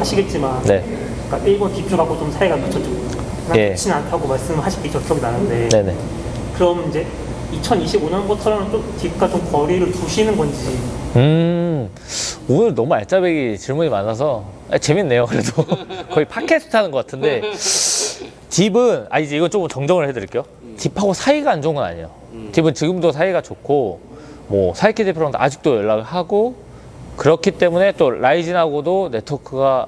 하시겠지만 네. 그러니까 일본 딥주하고 좀 사이가 저쪽 예. 좋지는 않다고 말씀하실 때 기억이 나는데 네네. 그럼 이제 2025년부터는 좀 딥과 좀 거리를 두시는 건지 음, 오늘 너무 알짜배기 질문이 많아서 아, 재밌네요. 그래도 거의 팟캐스트 하는 것 같은데 딥은 아 이제 이건 조금 정정을 해드릴게요. 딥하고 사이가 안 좋은 건 아니에요. 딥은 지금도 사이가 좋고 뭐 사이키 대표랑도 아직도 연락을 하고 그렇기 때문에 또 라이진하고도 네트워크가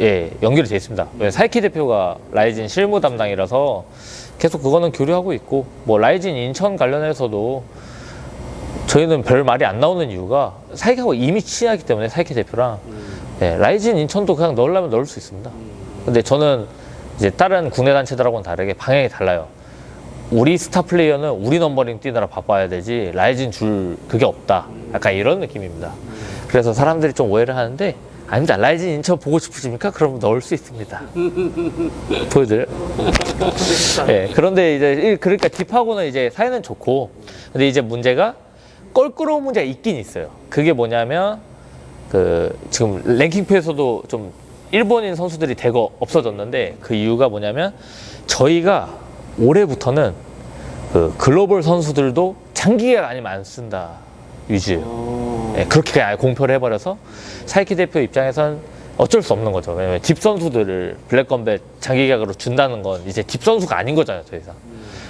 예 연결이 돼 있습니다. 왜 사이키 대표가 라이진 실무 담당이라서 계속 그거는 교류하고 있고 뭐 라이진 인천 관련해서도 저희는 별 말이 안 나오는 이유가 사이키하고 이미 친하기 때문에 사이키 대표랑 예, 라이진 인천도 그냥 넣으려면 넣을 수 있습니다. 근데 저는 이제 다른 국내 단체들하고는 다르게 방향이 달라요. 우리 스타 플레이어는 우리 넘버링 뛰느라 바빠야 되지 라이진 줄 그게 없다. 약간 이런 느낌입니다. 그래서 사람들이 좀 오해를 하는데 아닙니다. 라이진 인천 보고 싶으십니까? 그럼 넣을 수 있습니다. 보여드려요? 예, 그런데 이제 일- 그러니까 딥하고는 이제 사이는 좋고 근데 이제 문제가 껄끄러운 문제가 있긴 있어요. 그게 뭐냐면 그 지금 랭킹표에서도 좀 일본인 선수들이 대거 없어졌는데 그 이유가 뭐냐면 저희가 올해부터는 그 글로벌 선수들도 장기 계약 아니면 안 쓴다 위주예요. 예, 그렇게 아예 공표를 해버려서 사이키 대표 입장에선 어쩔 수 없는 거죠. 왜냐면 딥 선수들을 블랙컴뱃 장기 계약으로 준다는 건 이제 딥 선수가 아닌 거잖아요, 더 이상.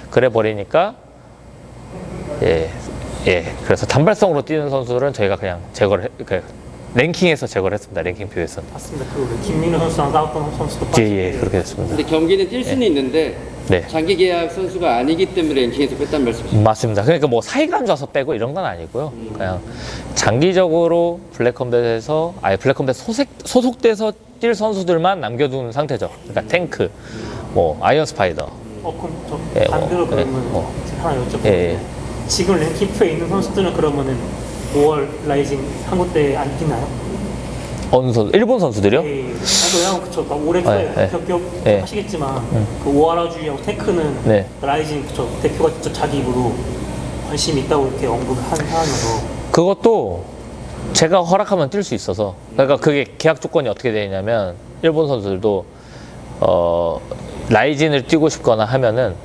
그래 버리니까 예, 예. 그래서 단발성으로 뛰는 선수들은 저희가 그냥 제거를 해, 그 랭킹에서 제거를 했습니다. 랭킹표에서. 맞습니다. 그 김민우 선수랑 싸웠던 선수도 예, 예, 그렇게 됐습니다. 근데 경기는 뛸 수는 있는데 네. 장기 계약 선수가 아니기 때문에 랭킹에서 뺐단 말씀이시죠? 맞습니다. 그러니까 뭐 사이가 안 좋아서 빼고 이런 건 아니고요. 그냥 장기적으로 블랙컴뱃에서 아예 블랙컴뱃 소속, 소속돼서 뛸 선수들만 남겨둔 상태죠. 그러니까 탱크, 뭐 아이언 스파이더. 어 그럼 저 예, 반대로 어, 그러면 예, 어. 제가 하나 여쭤볼게요. 예, 예. 지금 랭킹표에 있는 선수들은 그러면은 5월 라이징 한국 때안 뛰나요? 어느 선수? 일본 선수들이요? 예, 예. 왜냐면 그쵸 그러니까 올해 초에 예, 예. 합격 예. 하시겠지만 그 오하라주의하고 테크는 네. 라이징 그쵸 대표가 직접 자기 입으로 관심이 있다고 이렇게 언급한 상황이어서 그것도 제가 허락하면 뛸 수 있어서 그러니까 그게 계약 조건이 어떻게 되냐면 일본 선수들도 어 라이진을 뛰고 싶거나 하면은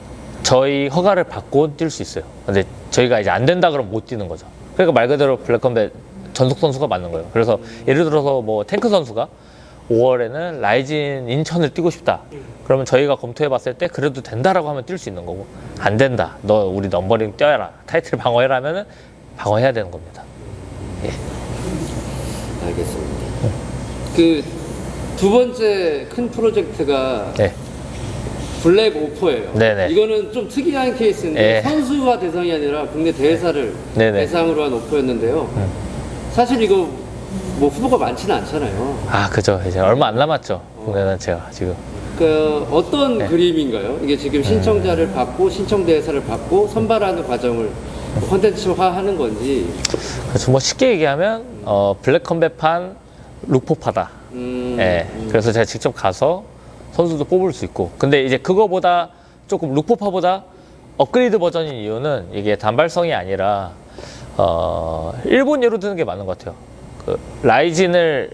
저희 허가를 받고 뛸 수 있어요. 근데 저희가 이제 안 된다 그러면 못 뛰는 거죠. 그러니까 말 그대로 블랙컴뱃 전속 선수가 맞는 거예요. 그래서 예를 들어서 뭐 탱크 선수가 5월에는 라이진 인천을 뛰고 싶다. 그러면 저희가 검토해 봤을 때 그래도 된다라고 하면 뛸 수 있는 거고 안 된다. 너 우리 넘버링 뛰어라. 타이틀 방어해라 하면은 방어해야 되는 겁니다. 알겠습니다. 그 두 번째 큰 프로젝트가 네. 블랙 오퍼예요. 네네. 이거는 좀 특이한 케이스인데 네. 선수가 대상이 아니라 국내 대회사를 네네. 대상으로 한 오퍼였는데요. 사실 이거 뭐 후보가 많지는 않잖아요. 아, 그죠. 이제 얼마 안 남았죠. 국내 단체가 지금. 그 어떤 네. 그림인가요? 이게 지금 신청자를 받고 신청 대회사를 받고 선발하는 과정을 콘텐츠화하는 건지. 그래서 뭐 쉽게 얘기하면 어, 블랙 컴뱃판 룩포파다. 음, 예. 그래서 제가 직접 가서 선수도 뽑을 수 있고. 근데 이제 그거보다 조금 룩포파보다 업그레이드 버전인 이유는 이게 단발성이 아니라 어, 일본 예로 드는 게 맞는 것 같아요. 그 라이진을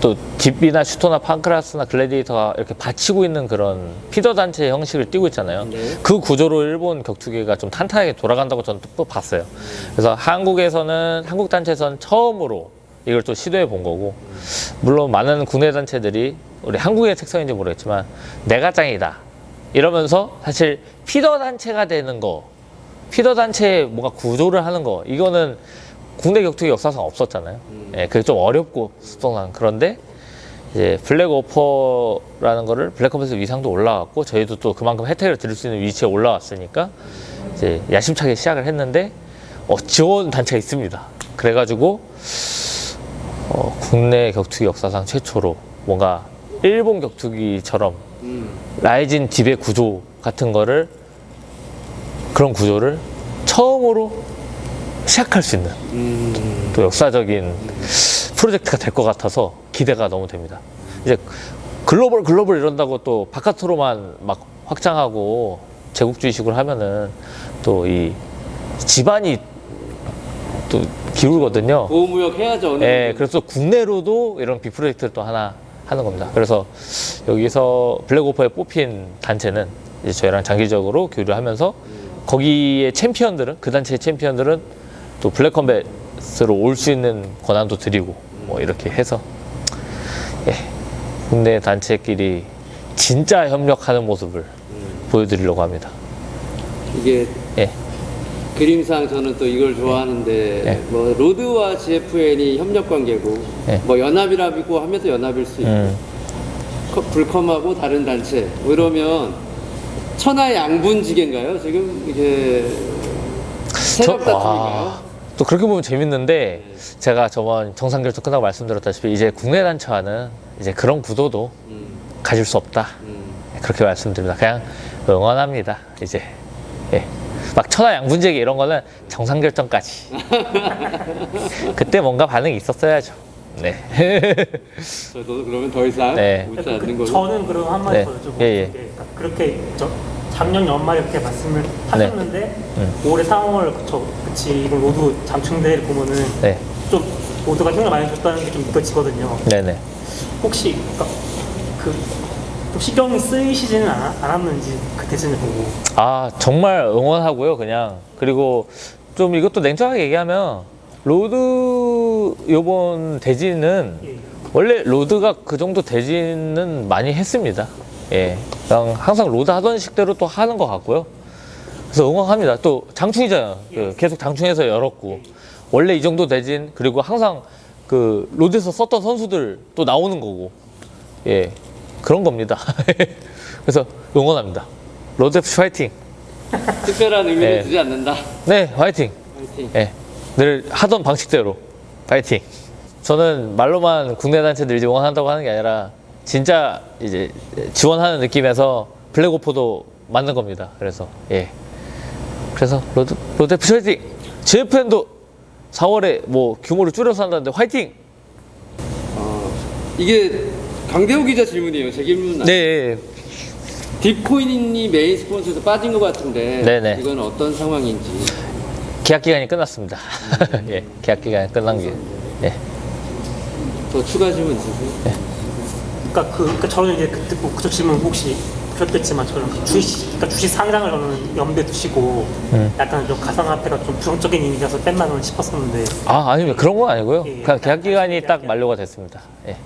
또 딥이나 슈터나 판크라스나 글래디에이터가 이렇게 받치고 있는 그런 피더 단체 형식을 띄고 있잖아요. 네. 그 구조로 일본 격투기가 좀 탄탄하게 돌아간다고 저는 또 봤어요. 그래서 한국에서는 한국 단체에서는 처음으로 이걸 또 시도해 본 거고 물론 많은 국내 단체들이 우리 한국의 특성인지 모르겠지만 내가 짱이다 이러면서 사실 피더 단체가 되는 거 피더 단체에 뭔가 구조를 하는 거 이거는 국내 격투기 역사상 없었잖아요. 예, 그게 좀 어렵고 수동난 그런데 이제 블랙 오퍼라는 거를 블랙컴에서 위상도 올라왔고 저희도 또 그만큼 혜택을 드릴 수 있는 위치에 올라왔으니까 이제 야심차게 시작을 했는데 어, 지원 단체가 있습니다. 그래가지고 어, 국내 격투기 역사상 최초로 뭔가 일본 격투기처럼 음. 라이진 딥의 구조 같은 거를 그런 구조를 처음으로 시작할 수 있는 음. 또 역사적인 프로젝트가 될 것 같아서 기대가 너무 됩니다. 이제 글로벌 글로벌 이런다고 또 바깥으로만 막 확장하고 제국주의식으로 하면은 또 이 집안이 또 기울거든요. 보호무역 해야죠. 어느 예. 그래서 국내로도 이런 빅 프로젝트를 또 하나 하는 겁니다. 그래서 여기서 블랙오퍼에 뽑힌 단체는 이제 저희랑 장기적으로 교류를 하면서 거기에 챔피언들은 그 단체의 챔피언들은 또 블랙컴뱃으로 올 수 있는 권한도 드리고 뭐 이렇게 해서 예, 국내 단체끼리 진짜 협력하는 모습을 보여드리려고 합니다. 이게 예, 그림상 저는 또 이걸 좋아하는데 네. 뭐 로드와 GFN이 협력 관계고 네. 뭐 연합이라고 하면 또 연합일 수 있고 음, 커- 불컴하고 다른 단체 뭐 이러면 천하양분지계인가요? 지금 이게 세력 저- 다툼인가요? 와, 또 그렇게 보면 재밌는데 제가 저번 정상결정 끝나고 말씀드렸다시피 이제 국내 단체와는 이제 그런 구도도 음, 가질 수 없다. 음. 그렇게 말씀드립니다. 그냥 응원합니다. 이제 예. 막 천하 양분제기 이런 거는 정상 결정까지. 그때 뭔가 반응이 있었어야죠. 네. 저도 그러면 더 이상 네. 묻지 그, 않는 그, 걸로 저는 그럼 한마디 네. 더 여쭤보고 예, 예. 싶은 그렇게 저 작년 연말에 그렇게 말씀을 하셨는데 음. 올해 3월 저 그치 이번 로드 장충대를 보면은 네. 좀 모두가 힘을 많이 줬다는 게 좀 느껴지거든요. 네네. 혹시 그러니까 그 좀 신경이 쓰이시지는 않, 않았는지 그 대진을 보고 아 정말 응원하고요. 그냥 그리고 좀 이것도 냉정하게 얘기하면 로드 요번 대진은 예. 원래 로드가 그 정도 대진은 많이 했습니다. 예. 그냥 항상 로드 하던 식대로 또 하는 것 같고요. 그래서 응원합니다. 또 장충이잖아요. 그 계속 장충에서 열었고. 원래 이 정도 대진, 그리고 항상 그 로드에서 썼던 선수들 또 나오는 거고. 예. 그런 겁니다. 그래서 응원합니다. 로드 FC 화이팅! 특별한 의미를 네. 두지 않는다. 네, 화이팅! 화이팅. 예. 늘 하던 방식대로 파이팅. 저는 말로만 국내 단체들 지원한다고 하는 게 아니라 진짜 이제 지원하는 느낌에서 블랙오퍼도 맞는 겁니다. 그래서 예. 그래서 로드 로드 FC 화이팅. JFN도 4월에 뭐 규모를 줄여서 한다는데 화이팅. 어, 이게 강대호 기자 질문이에요. 제 질문은 아니에요. 네. 예. 딥코인이 메인 스폰서에서 빠진 것 같은데 네네. 이건 어떤 상황인지 계약 기간이 끝났습니다. 예. 계약 기간이 끝난 게. 예. 더 추가 질문 있으세요? 그러니까 그 그러니까 저는 이제 그때 뭐 그쪽 질문 혹시 보셨겠지만 저는 그 주식 그러니까 주식 상장을 저는 염두에 두시고 음. 약간 좀 가상화폐가 좀 부정적인 이미지라서 뺀다는 싶었었는데 아, 아니면 그런 건 아니고요. 예. 그냥 계약 기간이 딱 만료가 됐습니다. 예.